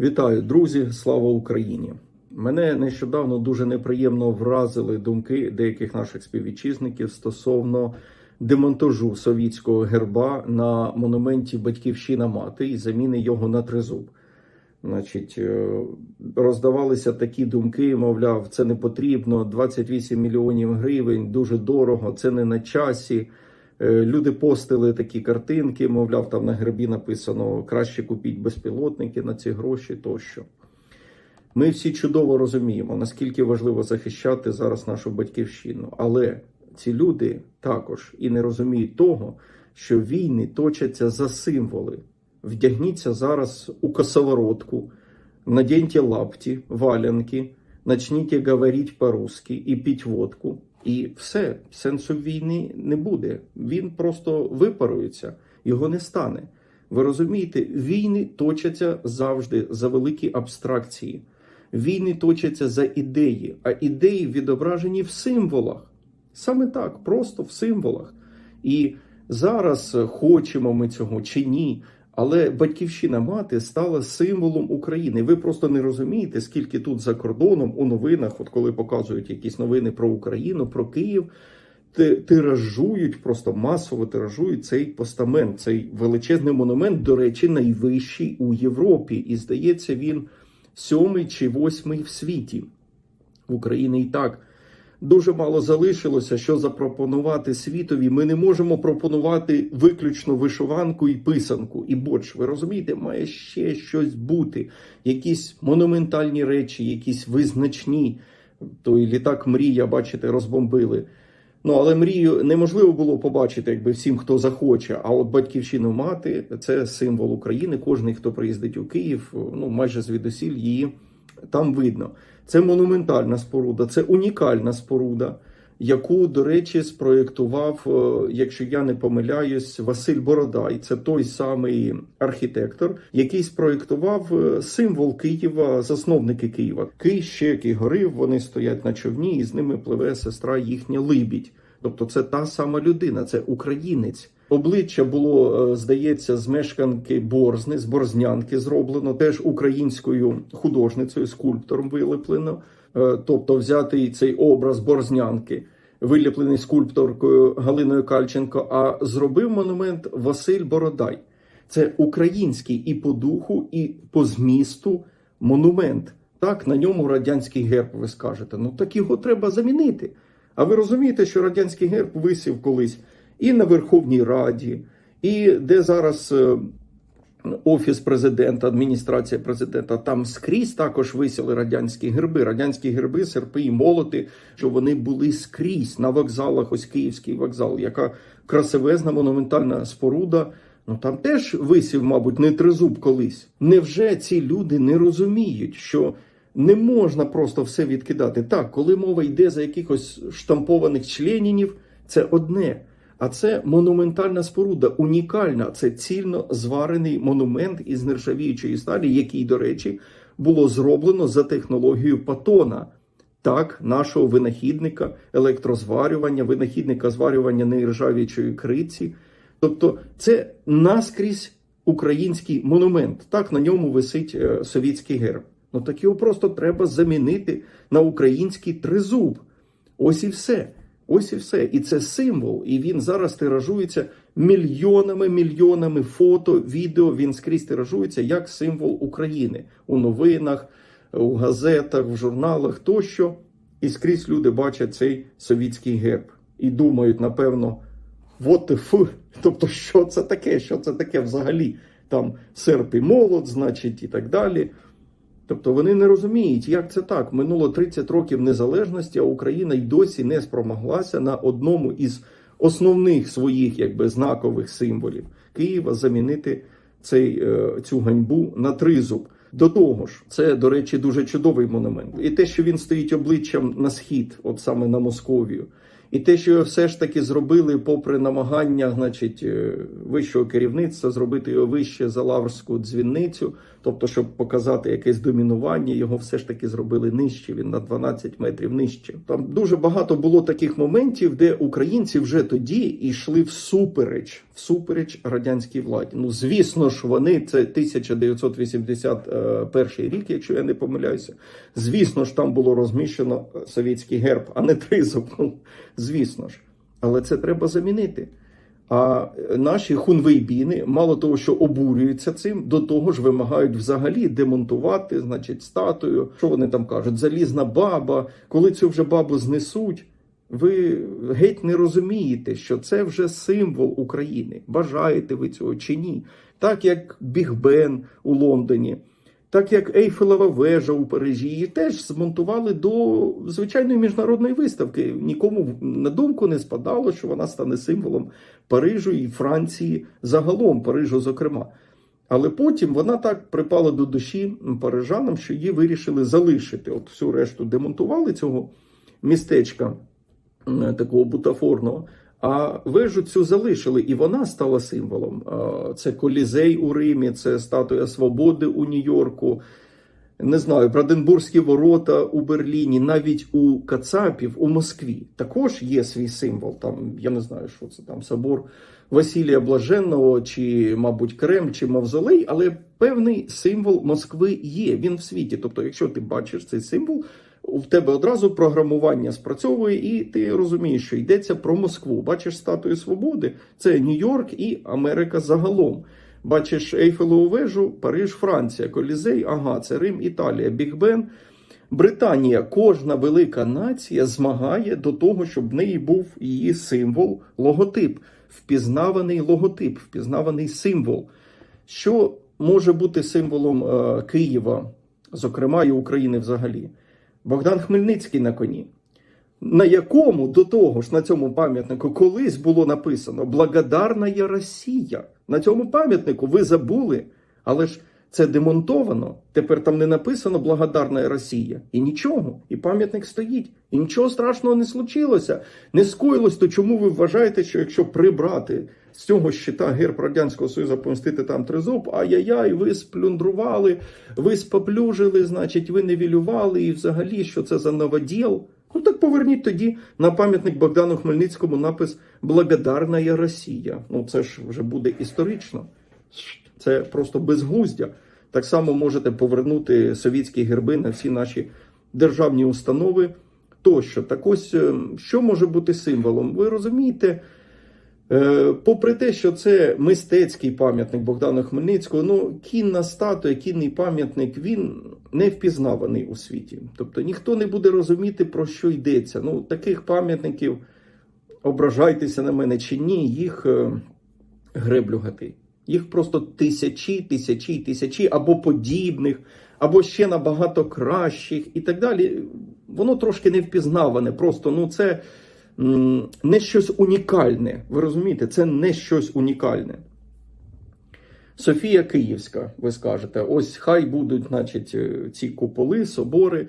Вітаю, друзі! Слава Україні! Мене нещодавно дуже неприємно вразили думки деяких наших співвітчизників стосовно демонтажу совітського герба на монументі Батьківщина мати і заміни його на тризуб. Значить, е, роздавалися такі думки, мовляв, це не потрібно. 28 мільйонів гривень, дуже дорого, це не на часі. Е, Люди постили такі картинки, мовляв, там на гербі написано краще купіть безпілотники на ці гроші тощо. Ми всі чудово розуміємо, наскільки важливо захищати зараз нашу батьківщину. Але ці люди також і не розуміють того, що війни точаться за символи. Вдягніться зараз у косоворотку, наденьте лапті, валянки, начніть говорити по-русски і піть водку. І все, сенсу війни не буде. Він просто випарується, його не стане. Ви розумієте, війни точаться завжди за великі абстракції. Війни точаться за ідеї, а ідеї відображені в символах. Саме так, просто в символах. І зараз хочемо ми цього чи ні. Але батьківщина мати стала символом України. Ви просто не розумієте, скільки тут за кордоном у новинах, от коли показують якісь новини про Україну, про Київ, тиражують, просто масово тиражують цей постамент, цей величезний монумент, до речі, найвищий у Європі. І здається, він сьомий чи восьмий в світі. В Україні і так дуже мало залишилося, що запропонувати світові. Ми не можемо пропонувати виключно вишиванку і писанку, і борщ. Ви розумієте, має ще щось бути, якісь монументальні речі, якісь визначні. Той літак мрія, бачите, розбомбили. Ну, але мрію неможливо було побачити, якби всім, хто захоче. А от батьківщину мати це символ України. Кожний, хто приїздить у Київ, ну майже звідусіль її там видно. Це монументальна споруда, це унікальна споруда, яку, до речі, спроєктував, е, якщо я не помиляюсь, Василь Бородай. Це той самий архітектор, який спроєктував е, символ Києва, засновники Києва. Кий, щек і горив, вони стоять на човні, і з ними пливе сестра їхня Либідь. Тобто, це та сама людина, це українець. Обличчя було, е, здається, з мешканки Борзни, з Борзнянки зроблено, теж українською художницею, скульптором вилеплено. Е, Тобто, взятий цей образ Борзнянки, виліплений скульпторкою Галиною Кальченко, а зробив монумент Василь Бородай. Це український і по духу, і по змісту монумент. Так, на ньому радянський герб, ви скажете. Ну так його треба замінити. А ви розумієте, що радянський герб висів колись і на Верховній Раді, і де зараз е, офіс президента, адміністрація президента, там скрізь також висіли радянські герби. Радянські герби, серпи і молоти, що вони були скрізь на вокзалах. Ось Київський вокзал, яка красивезна монументальна споруда. Ну там теж висів, мабуть, не тризуб колись. Невже ці люди не розуміють, що не можна просто все відкидати? Так, коли мова йде за якихось штампованих членінів, це одне. А це монументальна споруда, унікальна. Це цільно зварений монумент із нержавіючої сталі, який, до речі, було зроблено за технологією Патона. Так, нашого винахідника електрозварювання, винахідника зварювання нержавіючої криці. Тобто, це наскрізь український монумент. Так, на ньому висить е, совітський герб. Ну так його просто треба замінити на український тризуб. Ось і все. Ось і все. І це символ. І він зараз тиражується мільйонами, мільйонами фото, відео. Він скрізь тиражується як символ України у новинах, у газетах, в журналах тощо. І скрізь люди бачать цей совітський герб і думають, напевно, вот фу. Тобто, що це таке? Що це таке взагалі? Там серп і молот, значить, і так далі. Тобто вони не розуміють, як це так. Минуло 30 років незалежності, а Україна й досі не спромоглася на одному із основних своїх якби знакових символів Києва замінити цей, е, цю ганьбу на тризуб. До того ж, це, до речі, дуже чудовий монумент. І те, що він стоїть обличчям на схід, от саме на Московію, і те, що його все ж таки зробили, попри намагання, значить, е, вищого керівництва, зробити його вище за лаврську дзвіницю, тобто, щоб показати якесь домінування, його все ж таки зробили нижче. Він на 12 метрів нижче. Там дуже багато було таких моментів, де українці вже тоді йшли всупереч всупереч радянській владі. Ну, звісно ж, вони це 1981 рік, якщо я не помиляюся. Звісно ж, там було розміщено совєтський герб, а не тризуб. Ну, звісно ж. Але це треба замінити. А наші хунвейбіни, мало того, що обурюються цим, до того ж вимагають взагалі демонтувати, значить, статую. Що вони там кажуть? Залізна баба. Коли цю вже бабу знесуть, ви геть не розумієте, що це вже символ України. Бажаєте ви цього чи ні? Так як Біг Бен у Лондоні. Так як Ейфелева вежа у Парижі, її теж змонтували до звичайної міжнародної виставки. Нікому на думку не спадало, що вона стане символом Парижу і Франції загалом, Парижу, зокрема. Але потім вона так припала до душі парижанам, що її вирішили залишити. От всю решту демонтували цього містечка такого бутафорного. А вежу цю залишили, і вона стала символом. Це Колізей у Римі, це статуя Свободи у Нью-Йорку. Не знаю, Бранденбурзькі ворота у Берліні, навіть у Кацапів у Москві також є свій символ. Там я не знаю, що це там собор Василія Блаженного, чи, мабуть, Кремль, чи Мавзолей, але певний символ Москви є. Він в світі. Тобто, якщо ти бачиш цей символ, у тебе одразу програмування спрацьовує, і ти розумієш, що йдеться про Москву. Бачиш статую свободи, це Нью-Йорк і Америка загалом. Бачиш Ейфелеву вежу, Париж, Франція, Колізей, ага, це Рим, Італія, Біг Бен. Британія, кожна велика нація змагає до того, щоб в неї був її символ, логотип, впізнаваний логотип, впізнаваний символ. Що може бути символом е, Києва, зокрема і України взагалі? Богдан Хмельницький на коні, на якому до того ж на цьому пам'ятнику колись було написано Благодарна є Росія. На цьому пам'ятнику ви забули, але ж це демонтовано. Тепер там не написано Благодарна Росія. І нічого. І пам'ятник стоїть. І нічого страшного не случилося. Не скоїлось, то чому ви вважаєте, що якщо прибрати з цього щита герб Радянського Союзу, помістити там тризуб, ай-яй-яй, ви сплюндрували, ви споплюжили, значить, ви невілювали, і взагалі, що це за новоділ? Ну так поверніть тоді на пам'ятник Богдану Хмельницькому напис Благодарна я Росія. Ну це ж вже буде історично. Це просто безглуздя. Так само можете повернути совєтські герби на всі наші державні установи. Тощо, так ось е, що може бути символом? Ви розумієте? Е, Попри те, що це мистецький пам'ятник Богдана Хмельницького, ну кінна статуя, кінний пам'ятник, він не впізнаваний у світі. Тобто ніхто не буде розуміти, про що йдеться. Ну, таких пам'ятників, ображайтеся на мене чи ні, їх е, греблю. Їх просто тисячі, тисячі, тисячі або подібних, або ще набагато кращих і так далі. Воно трошки не впізнаване. Просто ну це не щось унікальне. Ви розумієте, це не щось унікальне. Софія Київська, ви скажете, ось хай будуть, значить, е, ці куполи, собори.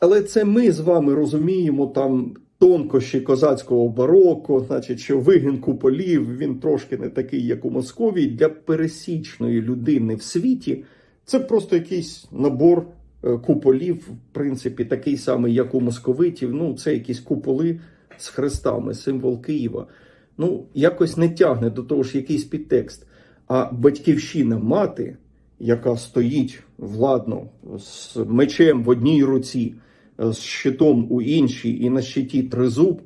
Але це ми з вами розуміємо там тонкощі козацького бароко, значить, що вигін куполів він трошки не такий, як у Московії. Для пересічної людини в світі це просто якийсь набор куполів, в принципі, такий самий, як у московитів. Ну, це якісь куполи з хрестами, символ Києва. Ну, якось не тягне до того ж якийсь підтекст. А батьківщина мати, яка стоїть владно з мечем в одній руці, з щитом у іншій, і на щиті тризуб,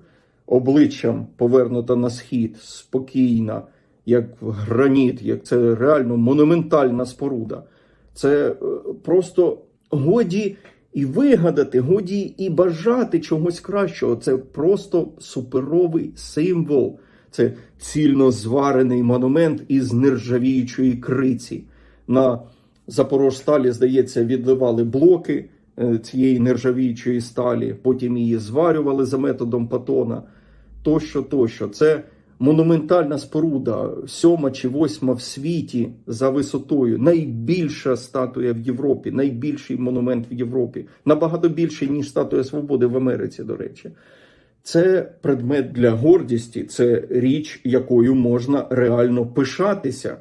обличчям повернута на схід, спокійна, як граніт, як це реально монументальна споруда. Це е, просто годі і вигадати, годі і бажати чогось кращого. Це просто суперовий символ. Це цільно зварений монумент із нержавіючої криці. На Запорожсталі, здається, відливали блоки е, цієї нержавіючої сталі, потім її зварювали за методом патона. Тощо, тощо. Це монументальна споруда, сьома чи восьма в світі за висотою. Найбільша статуя в Європі, найбільший монумент в Європі, набагато більший, ніж статуя свободи в Америці, до речі. Це предмет для гордісті, це річ, якою можна реально пишатися.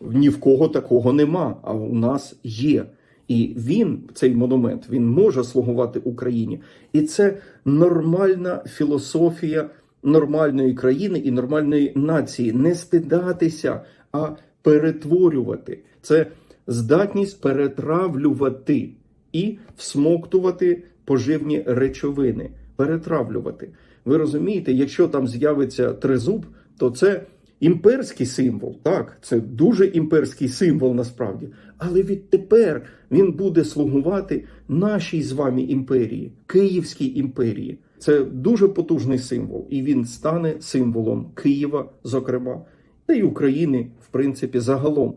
Ні в кого такого нема, а у нас є. І він, цей монумент, він може слугувати Україні. І це нормальна філософія нормальної країни і нормальної нації. Не стидатися, а перетворювати. Це здатність перетравлювати і всмоктувати поживні речовини. Перетравлювати. Ви розумієте, якщо там з'явиться тризуб, то це імперський символ. Так, це дуже імперський символ насправді. Але відтепер він буде слугувати нашій з вами імперії, Київській імперії. Це дуже потужний символ, і він стане символом Києва, зокрема, та й України, в принципі, загалом.